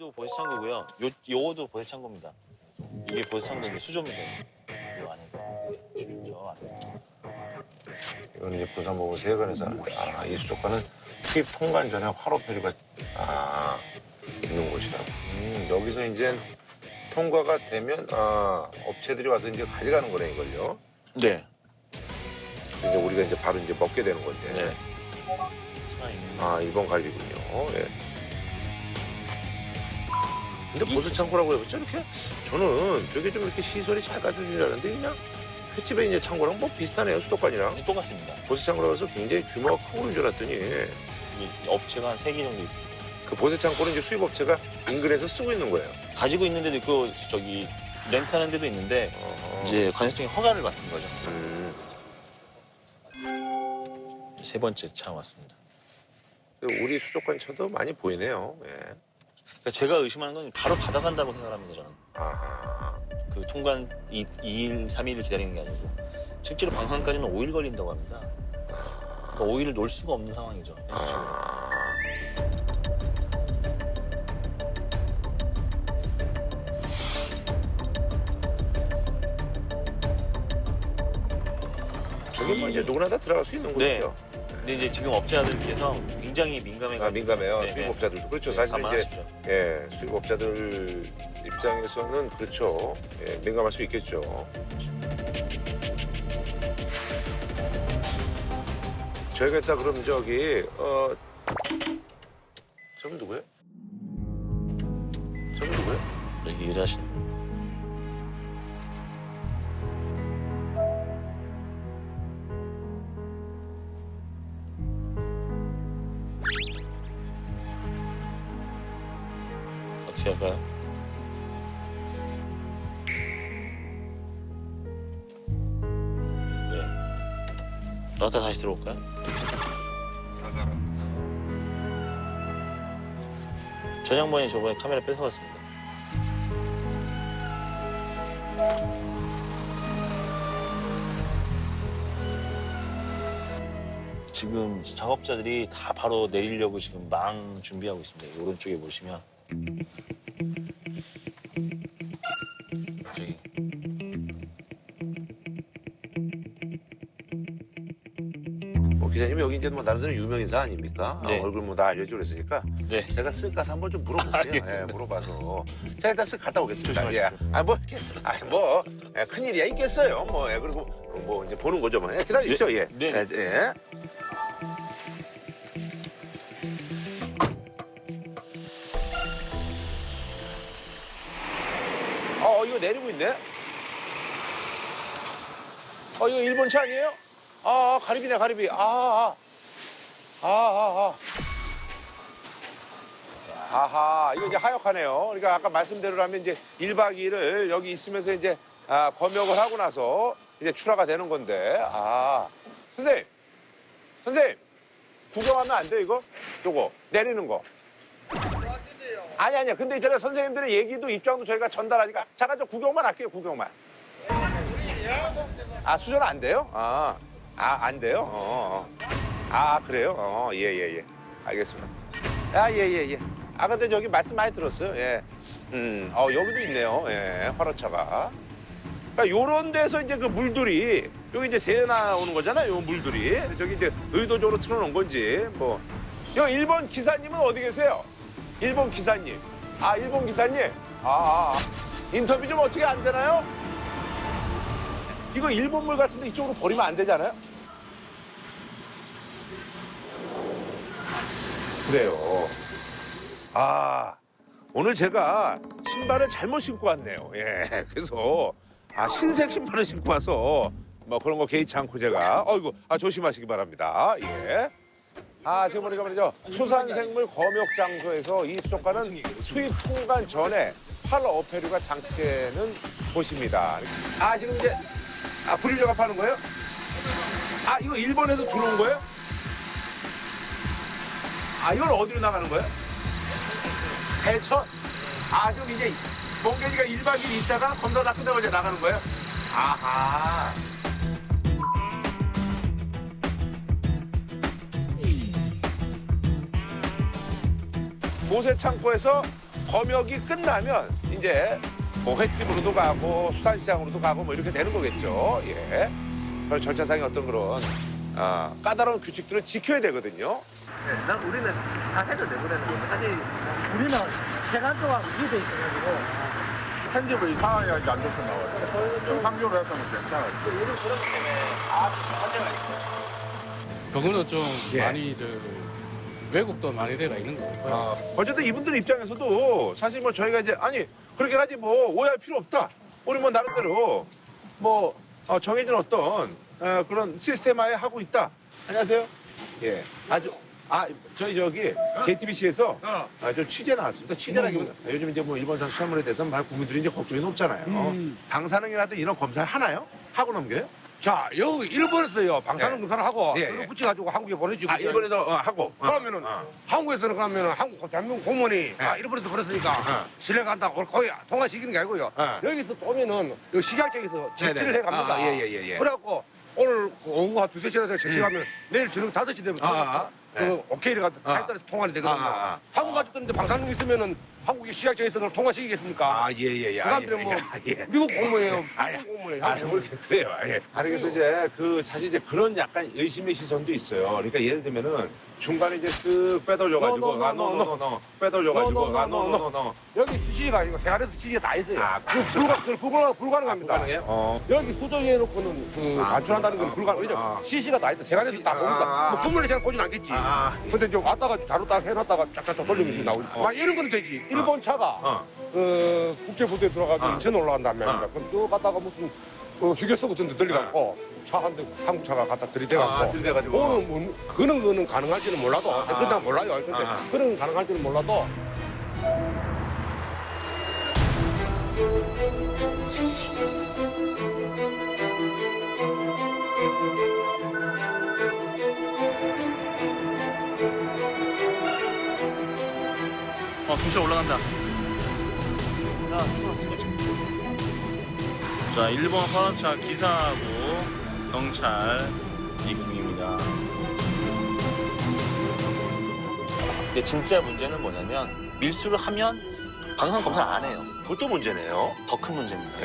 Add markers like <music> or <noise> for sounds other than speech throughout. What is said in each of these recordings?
여기도 보세 창고고요. 요 요거도 보세 창고입니다. 이게 보세 창고인데 수조입니다. 요 안에 저 안에. 이건 이제 부산보고 세관에서 아, 이 수족관은 수입 통관 전에 화로 표류가 아, 있는 곳이라. 음, 여기서 이제 통과가 되면 아, 업체들이 와서 이제 가져가는 거네 이걸요. 네. 이제 우리가 이제 바로 이제 먹게 되는 건데. 네. 아, 이번 갈비군요. 예. 근데 보수 창고라고 해봤죠? 이렇게 저는 되게 좀 이렇게 시설이 잘 갖춰진 줄 알았는데 그냥 횟집에 이제 창고랑 뭐 비슷하네요 수도관이랑 똑같습니다. 보수 창고라고 해서 굉장히 규모가 그런 줄 알았더니 이 업체가 한 세 개 정도 있습니다. 그 보세 창고는 이제 수입 업체가 인근에서 쓰고 있는 거예요. 가지고 있는 데도 있고 저기 렌트하는 데도 있는데 어허. 이제 관세청이 허가를 받은 거죠. 음. 세 번째 차 왔습니다. 우리 수족관 차도 많이 보이네요. 예. 그러니까 제가 의심하는 건 바로 받아간다고 생각합니다. 저는 아하. 그 통관 2, 2일, 3일을 기다리는 게 아니고 실제로 방한까지는 5일 걸린다고 합니다. 그러니까 5일을 놀 수가 없는 상황이죠. 아. 저게 뭐 이제 누구나 다 들어갈 수 있는 네. 곳이죠. 근데 이제 지금 업자들께서 굉장히 민감해가지고 아, 민감해요. 네, 네. 수입업자들도. 그렇죠. 사실 이제. 예, 수입업자들 입장에서는 그렇죠. 예, 민감할 수 있겠죠. 저희가 일단 그럼 저기 어 저분 누구예요? 저분 누구예요? 여기 일하시는 할까요? 네. 나왔다 다시 들어올까요? 전 양반이 저번에 카메라 뺏어갔습니다. 지금 작업자들이 다 바로 내리려고 지금 망 준비하고 있습니다. 오른쪽에 보시면 기자님 여기 이제 뭐 나름대로 유명 인사 아닙니까? 네. 아, 얼굴 뭐 다 알려주고 그랬으니까 네 제가 쓱 가서 한번 좀 물어볼게요. <laughs> 알겠습니다. 예, 물어봐서 제가 일단 쓱 갔다 오겠습니다. 예. 아뭐 이렇게 아뭐 예, 큰일이야 있겠어요. 뭐 예, 그리고 뭐 이제 보는 거죠. 뭐 예, 기다리십시오. 네. 예. 네. 예. 예. 어 이거 내리고 있네. 어 이거 일본 차 아니에요? 아, 아 가리비네 가리비. 아 아. 아, 아, 아. 아하, 이거 이제 하역하네요. 그러니까 아까 말씀대로라면 이제 1박 2일을 여기 있으면서 이제 아, 검역을 하고 나서 이제 출하가 되는 건데. 아, 선생님, 선생님, 구경하면 안 돼요, 이거? 요거, 내리는 거. 아니, 아니야. 근데 있잖아요. 선생님들의 얘기도 입장도 저희가 전달하니까 잠깐 좀 구경만 할게요, 구경만. 아, 수전 안 돼요? 아, 아, 안 돼요? 어, 어. 아, 그래요? 어, 예, 예, 예. 알겠습니다. 아, 예, 예, 예. 아, 근데 저기 말씀 많이 들었어요. 예. 음, 어, 여기도 있네요. 예, 화로차가. 그러니까 요런 데서 이제 그 물들이 여기 이제 새 나오는 거잖아요. 요 물들이. 저기 이제 의도적으로 틀어놓은 건지 뭐. 요 일본 기사님은 어디 계세요? 일본 기사님. 아, 일본 기사님. 아, 아, 아. 인터뷰 좀 어떻게 안 되나요? 이거 일본 물 같은데 이쪽으로 버리면 안 되잖아요? 그래요. 아, 오늘 제가 신발을 잘못 신고 왔네요. 예. <laughs> 그래서, 아, 흰색 신발을 신고 와서, 뭐 그런 거 개의치 않고 제가, 어이구, 아, 조심하시기 바랍니다. 예. 아, 지금 보니까 말이죠. 수산생물 검역 장소에서 이 수족관은 수입 통관 전에 팔 어패류가 장치되는 곳입니다. 아, 지금 이제, 아, 불일 작업하는 거예요? 아, 이거 일본에서 들어온 거예요? 아, 이건 어디로 나가는 거예요? 대천? 아, 좀 이제 멍게니가 1박 2일 있다가 검사 다 끝나고 이제 나가는 거예요? 아하. 보세 창고에서 검역이 끝나면 이제 뭐 횟집으로도 가고 수산시장으로도 가고 뭐 이렇게 되는 거겠죠. 예. 그런 절차상의 어떤 그런 아, 까다로운 규칙들을 지켜야 되거든요. 네, 난 우리는 다 해서 내보내는 건데 사실 우리는 체감적으로 이게 돼 있어가지고 편집을 이상하게 하니까 안 좋게 나와요. 좀 상조를 했으면 괜찮아요. 이런 그런 것 때문에 아 문제가 있어요. 그거는 좀 예. 많이 저 왜곡도 많이 돼가 있는 것 같고요. 아, 어쨌든 이분들 입장에서도 사실 뭐 저희가 이제 아니 그렇게 가지 뭐 오해할 필요 없다. 우리 뭐 나름대로 뭐 어, 정해진 어떤 어, 그런 시스템화에 하고 있다. 안녕하세요. 예, 아주 아 저희 저기 JTBC에서 아, 좀 취재 나왔습니다. 취재라기보다 요즘 이제 뭐 일본산 수산물에 대해서 많은 국민들이 이제 걱정이 높잖아요. 방사능이라든 이런 검사를 하나요? 하고 넘겨요? 자, 여기 일본에서요 방사능 예. 검사를 하고 예, 그걸 예. 붙여가지고 한국에 보내주고 아 일본에서 어, 하고 어, 그러면은 어. 한국에서는 그러면은 한국 대한민국 공무원이 아, 일본에서 그랬으니까 어. 실내 간다 거기 통화시키는 게 아니고요 어. 여기서 또 오면은 여기 식약청에서 네네네. 해갑니다 아, 예, 예, 예, 예. 그래갖고 오늘 그 오후 한 두세 시에 제치하면 내일 저녁 다섯 시 되면 아, 아, 그 네. 오케이를 갖다 아. 사이트에서 통화를 되거든요 아, 아, 아. 한국 가족들인데 방사능 있으면은 한국의 식약청에서 그걸 통화시키겠습니까 아, 예, 예, 예. 그 사람들은 뭐 <laughs> 아, 예. 미국 공무원이에요 아, 예. 미국 공무원이에요 아, 그렇게 그래요. 예. 아니 그래서 이제 그 사실 이제 그런 약간 의심의 시선도 있어요. 그러니까 예를 들면은 중간에 이제 쓱 빼돌려가지고 no, 아, 노노노노 빼돌려가지고 no, 아, 노노노노 여기 수시가 아니고 세관에서 시시가 다 있어요. 아, 그 불가, 그 불가, 불가능합니다. 불가능해요? 어. 여기 수정해 놓고는 그 아, 반출한다는 건 아, 불가능. 왜냐 아. 시시가 다 있어. 세관에서 시- 다 아, 봅니다. 아, 뭐 24시간 보진 않겠지. 아, 아. 근데 이제 왔다가 자루 딱 해놨다가 쫙쫙쫙 돌리면서 나오니까. 막 이런 거는 되지. 일본 차가 어. 그 국제부대에 들어가서 어. 인천 올라간단 말입니다. 어. 그럼 쭉 갔다가 무슨 그 휴게소 같은 데 들려갖고 차 한 대 한국 차가 갖다 들이대갖고 아, 들이대가지고. 그거는 뭐, 그는 그는 가능할지는 몰라도 그냥 몰라요. 근데 아. 그는 가능할지는 몰라도 어, 경찰 올라간다. 자, 일본 화물차 기사하고 경찰 입국입니다. 근데 진짜 문제는 뭐냐면 밀수를 하면 방송 검사 안 해요. 그것도 문제네요. 더 큰 문제입니다.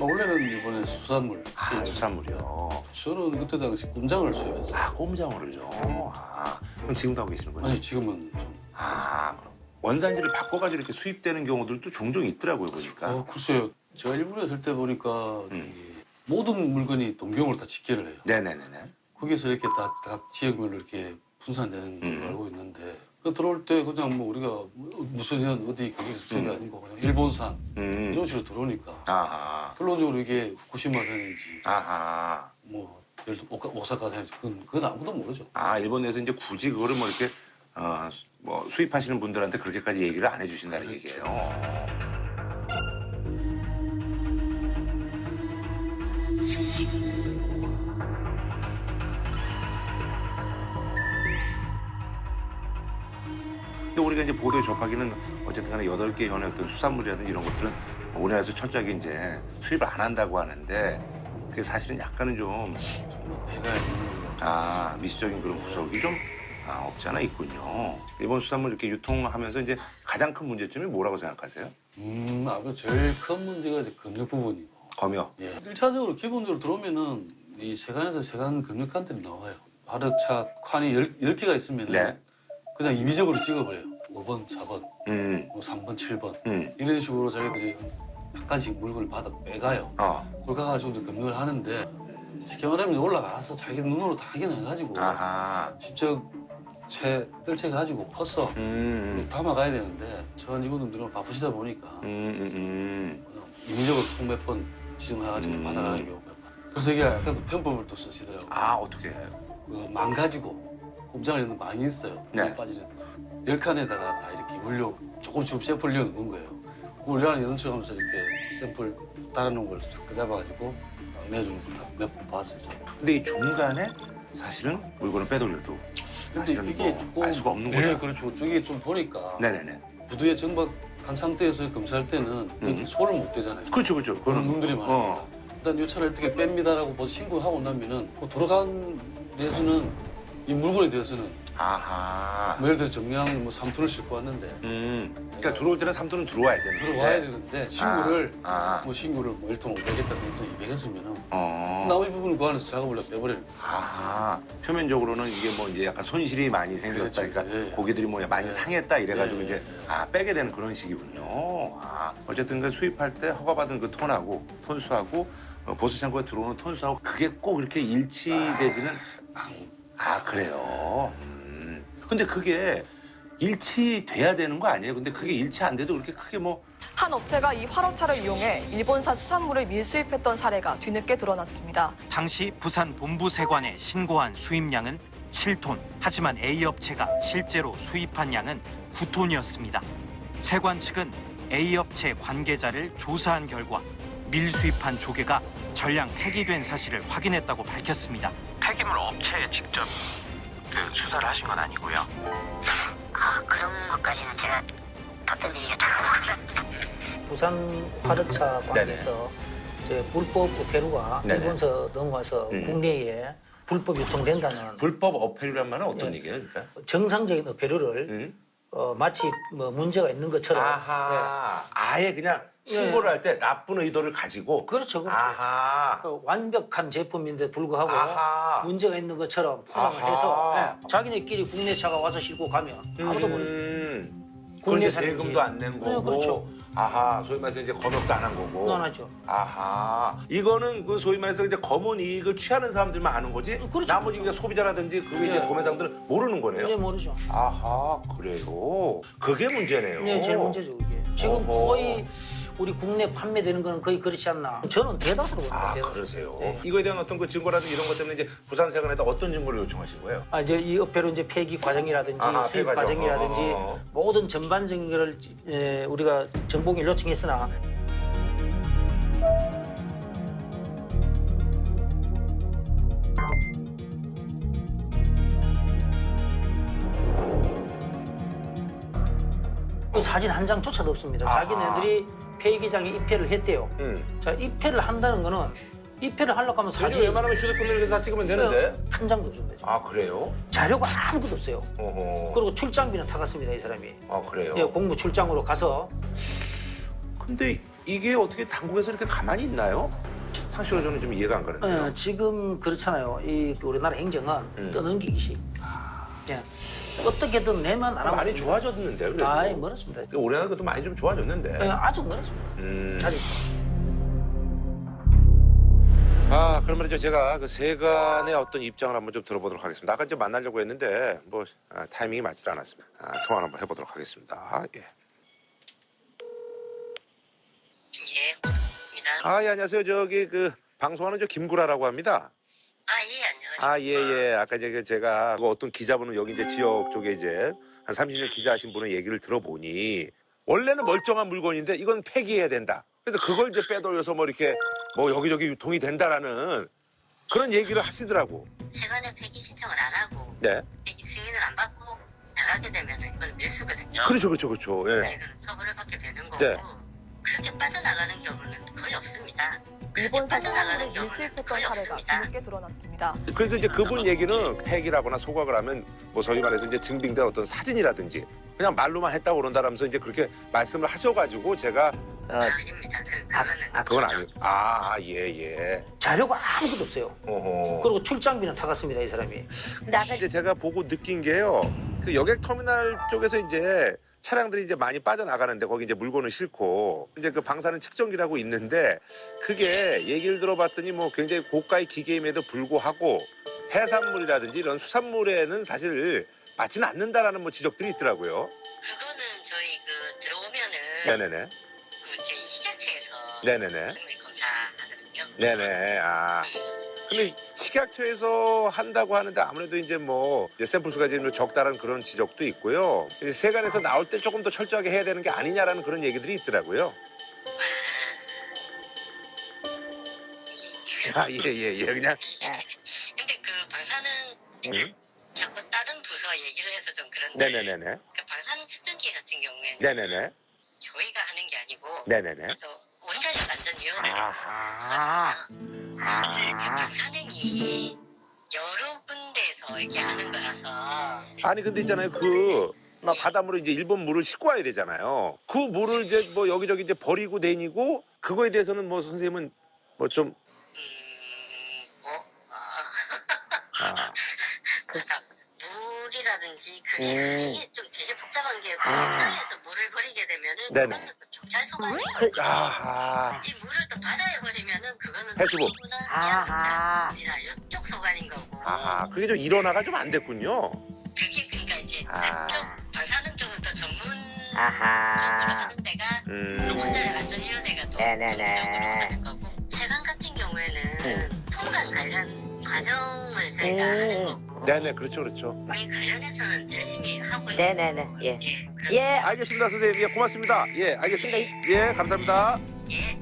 원래는 이번에 수산물 아. 수산물이요. 저는 그때 당시 꼼장을 수입했어요. 아, 꼼장어를요. 아, 그럼 지금도 하고 계시는 거예요? 아니 지금은 좀 아, 그럼 원산지를 바꿔가지고 이렇게 수입되는 경우들도 종종 있더라고요, 보니까. 어, 글쎄요. 제가 일본에 있을 때 보니까 음. 이 모든 물건이 동경으로 다 집계를 해요. 네네네네. 거기서 이렇게 다 각 지역별로 이렇게 분산되는 걸로 음. 알고 있는데 그 들어올 때 그냥 뭐 우리가 뭐 무슨 현 어디 거기서 수입이 음. 아니고 그냥 일본산 음. 이런 식으로 들어오니까 아하. 결론적으로 이게 후쿠시마산인지 아하. 뭐 예를 들어 오사카산인지 그건, 그건 아무도 모르죠. 아, 일본에서 이제 굳이 그거를 뭐 이렇게, 어, 뭐 수입하시는 분들한테 그렇게까지 얘기를 안 해주신다는 그렇죠. 얘기예요. 근데 우리가 이제 보도에 접하기는 어쨌든 간에 여덟 개 현의 어떤 수산물이라든지 이런 것들은 우리나라에서 철저하게 이제 수입을 안 한다고 하는데 그게 사실은 약간은 좀 정말 배가. 아, 미시적인 그런 구석이 좀 아, 없지 않아 있군요. 일본 수산물 이렇게 유통하면서 이제 가장 큰 문제점이 뭐라고 생각하세요? 음, 아무래도 제일 큰 문제가 이제 금융 부분이고. 검역. 예. 1차적으로 기본적으로 들어오면은 이 세관에서 세관 금융관들이 나와요. 하루차 칸이 열 10개가 있으면 네. 은 그냥 임의적으로 찍어버려요. 5번, 4번, 음, 뭐 3번, 7번. 음, 이런 식으로 자기들이 약간씩 물건을 받아 빼가요. 어, 그걸 가가지고 이제 금융을 하는데 쉽게 말하면 올라가서 자기 눈으로 다 확인해가지고 아하, 직접 채 뜰채 가지고 퍼서 음, 담아가야 되는데 전 직원들은 바쁘시다 보니까 음, 음, 음, 그냥 임의적으로 총 몇 번 지정해가지고 음. 받아가는 경우가 많아요. 그래서 이게 약간 또 편법을 또 쓰시더라고요. 아, 어떻게? 그 망가지고 꼼장을 있는 많이 있어요. 네. 빠지는 열 칸에다가 다 이렇게 물려 조금씩 샘플 넣는 거예요. 그 우리 안에 연습하면서 이렇게 샘플 따라놓은 걸싹 끄잡아가지고 내주는 걸몇번 봤어요. 저는. 근데 이 중간에 사실은 물건을 빼돌려도 사실은 이게 뭐 조금 알 수가 없는 네, 거다. 그렇죠. 저게 좀 보니까 네네네. 부두에 정박한 상태에서 검사할 때는 이렇게 소를 못 대잖아요. 그렇죠, 그렇죠. 그런 놈들이 많으니까. 어, 일단 요 차를 어떻게 뺍니다라고 벌써 신고하고 나면은 그 돌아간 데서는 이 물건에 대해서는 아하. 뭐 예를 들어 정량 뭐 3톤을 싣고 왔는데 음. 그러니까 들어올 때는 3톤은 들어와야 되는데. 들어와야 되는데 신고를 아. 뭐 신고를 뭐 1톤 500했다 1톤 200 했으면은 어. 나머지 부분을 그 안에서 작업을 다 빼버리는 거예요. 아, 표면적으로는 이게 뭐 이제 약간 손실이 많이 생겼다. 그렇죠. 그러니까 예. 고기들이 뭐 많이 상했다 이래가지고 예. 이제 아 빼게 되는 그런 식이군요. 아, 어쨌든 그 수입할 때 허가받은 그 톤하고 톤수하고 어, 보수 창고에 들어오는 톤수하고 그게 꼭 이렇게 일치되지는 아 그래요. 음. 근데 그게 일치돼야 되는 거 아니에요? 근데 그게 일치 안 돼도 그렇게 크게 뭐 한 업체가 이 화로차를 이용해 일본산 수산물을 밀수입했던 사례가 뒤늦게 드러났습니다. 당시 부산 본부 세관에 신고한 수입량은 7톤. 하지만 A 업체가 실제로 수입한 양은 9톤이었습니다. 세관 측은 A 업체 관계자를 조사한 결과 밀수입한 조개가 전량 폐기된 사실을 확인했다고 밝혔습니다. 폐기물 업체에 직접 그 수사를 하신 건 아니고요. 아, 그런 것까지는 제가 답변드리겠다. 부산 화르차 관계에서 이제 불법 어패류가 네네. 일본서 넘어와서 음. 국내에 불법 유통된다는 불법 어패류란 말은 어떤 예. 얘기예요, 그러니까? 정상적인 어패류를 음? 어, 마치 뭐 문제가 있는 것처럼 아하, 아예 그냥 신고를 할 때 나쁜 의도를 가지고 그렇죠, 그렇죠. 아하. 어, 완벽한 제품인데 불구하고 아하. 문제가 있는 것처럼 포장을 아하. 해서 예, 자기네끼리 국내 차가 와서 싣고 가면 아무도 모르죠. 음. 국내산인지. 세금도 안낸 네, 거고. 그렇죠. 아하, 소위 말해서 이제 검역도 안 한 거고. 안 하죠. 아하. 이거는 그 소위 말해서 이제 검은 이익을 취하는 사람들만 아는 거지. 그렇죠, 나머지 이제 소비자라든지 그게 이제 네. 도매상들은 모르는 거네요. 이제 모르죠. 아하, 그래요. 그게 문제네요. 네, 제일 문제죠, 이게. 지금 어허. 거의 우리 국내 판매되는 거는 거의 그렇지 않나. 저는 대다수로. 아, 대다수. 그러세요. 네. 이거에 대한 어떤 그 증거라든지 이런 것 때문에 이제 부산 세관에다 어떤 증거를 요청하신 거예요? 아, 이제 이 어패로 이제 폐기 과정이라든지 아하, 수입 폐기 과정. 과정이라든지 어. 모든 전반적인 거를 에, 우리가 정보를 요청했으나 그 사진 한 장조차도 없습니다. 자기네들이 폐기장에 입회를 했대요. 음. 자, 입회를 한다는 거는 입회를 하려고 하면 요즘 사진 웬만하면 휴대폰으로 다 찍으면 되는데. 한 장도 없습니다. 아, 그래요? 자료가 아무것도 없어요. 어허. 그리고 출장비는 타갔습니다, 이 사람이. 아, 그래요? 예, 공무 출장으로 가서 근데 이게 어떻게 당국에서 이렇게 가만히 있나요? 상식으로 저는 좀 이해가 안 가는데요. 어, 지금 그렇잖아요. 이 우리나라 행정은 음. 떠넘기기식. 예. 어떻게든 내면 안 하면 많이 좋아졌는데 그래도. 아이 멀었습니다. 올해는 그래도 많이 좀 좋아졌는데. 예, 아주 멀었습니다. 음. 아직. 아, 그럼 말이죠. 제가 그 세간의 어떤 입장을 한번 좀 들어보도록 하겠습니다. 아까 이제 만나려고 했는데 뭐 아, 타이밍이 맞질 않았습니다. 아, 통화 한번 해보도록 하겠습니다. 예. 예, 고맙습니다. 아, 예, 안녕하세요. 저기 그 방송하는 저 김구라라고 합니다. 아, 예. 아, 예, 예. 아까 이제 제가 그 어떤 기자분은 여기 이제 지역 쪽에 이제 한 30년 기자하신 분의 얘기를 들어보니 원래는 멀쩡한 물건인데 이건 폐기해야 된다. 그래서 그걸 이제 빼돌려서 뭐 이렇게 뭐 여기저기 유통이 된다라는 그런 얘기를 하시더라고. 세관에 폐기 신청을 안 하고 네. 폐기 승인을 안 받고 나가게 되면 이건 밀수거든요. 그렇죠, 그렇죠, 그렇죠. 예. 이거는 처벌을 받게 되는 거고 네. 그렇게 빠져나가는 경우는 거의 없습니다. 경우는 밀수입했던 거의 사례가. 뒤늦게 드러났습니다. 그래서 이제 그분 얘기는 폐기라거나 소각을 하면 뭐 소위 말해서 이제 증빙된 어떤 사진이라든지 그냥 말로만 했다고 그런다라면서 이제 그렇게 말씀을 하셔가지고 제가 아, 아닙니다. 그 그거는 아, 그건 아니고 아, 예, 예. 자료가 아무것도 없어요. 어허. 그리고 출장비는 타갔습니다, 이 사람이. 이제 제가 보고 느낀 게요. 그 여객 터미널 쪽에서 이제 차량들이 이제 많이 빠져나가는데 거기 이제 물건을 싣고 이제 그 방사능 측정기라고 있는데 그게 얘기를 들어봤더니 뭐 굉장히 고가의 기계임에도 불구하고 해산물이라든지 이런 수산물에는 사실 맞지는 않는다라는 뭐 지적들이 있더라고요. 그거는 저희 그 들어오면은 네네네. 그 저희 식약처에서 네네네. 등록 검사하거든요. 네네. 아. 근데 식약처에서 한다고 하는데 아무래도 이제 뭐 이제 샘플 수가 좀 적다라는 그런 지적도 있고요. 이제 세간에서 나올 때 조금 더 철저하게 해야 되는 게 아니냐라는 그런 얘기들이 있더라고요. 아, 예, 예, 예. 그냥. 근데 그 방사능 음? 자꾸 다른 부서 얘기를 해서 좀 그런데 네네네네. 그 방사능 측정기 같은 경우에는 네네네. 저희가 하는 게 아니고 네네네. 또 원자력 안전위원회가 아하. 그 방사능이 여러 군데에서 이렇게 하는 거라서 아니 근데 있잖아요 그막 바닷물을 이제 일본 물을 싣고 와야 되잖아요. 그 물을 이제 뭐 여기저기 이제 버리고 다니고 그거에 대해서는 뭐 선생님은 뭐 좀 음, 어? 아, 아, <laughs> 그러니까 물이라든지 그게 음. 이게 좀 되게 복잡한 게그 현장에서 물을 버리게 되면은 네네. 그거는 또 경찰 소관이 아하 이 물을 또 바다에 버리면은 그거는 해수부. 아하 이쪽 소관인 거고 아하 그게 좀 일원화가 좀 안 됐군요. 그게 그러니까 이제 아. 좀 방사능 쪽은 또 전문 쪽으로 아하. 하는 데가 음. 원자력 안전위원회가 또 네네네. 전문적으로 하는 거고 세관 같은 경우에는 통관 관련 과정을 저희가 하는 거고 네네 그렇죠 그렇죠. 이 관련해서는 열심히 하고 있는 네네네. 예. 예, 예. 알겠습니다 선생님 예 고맙습니다. 예 알겠습니다. 예 감사합니다. 예.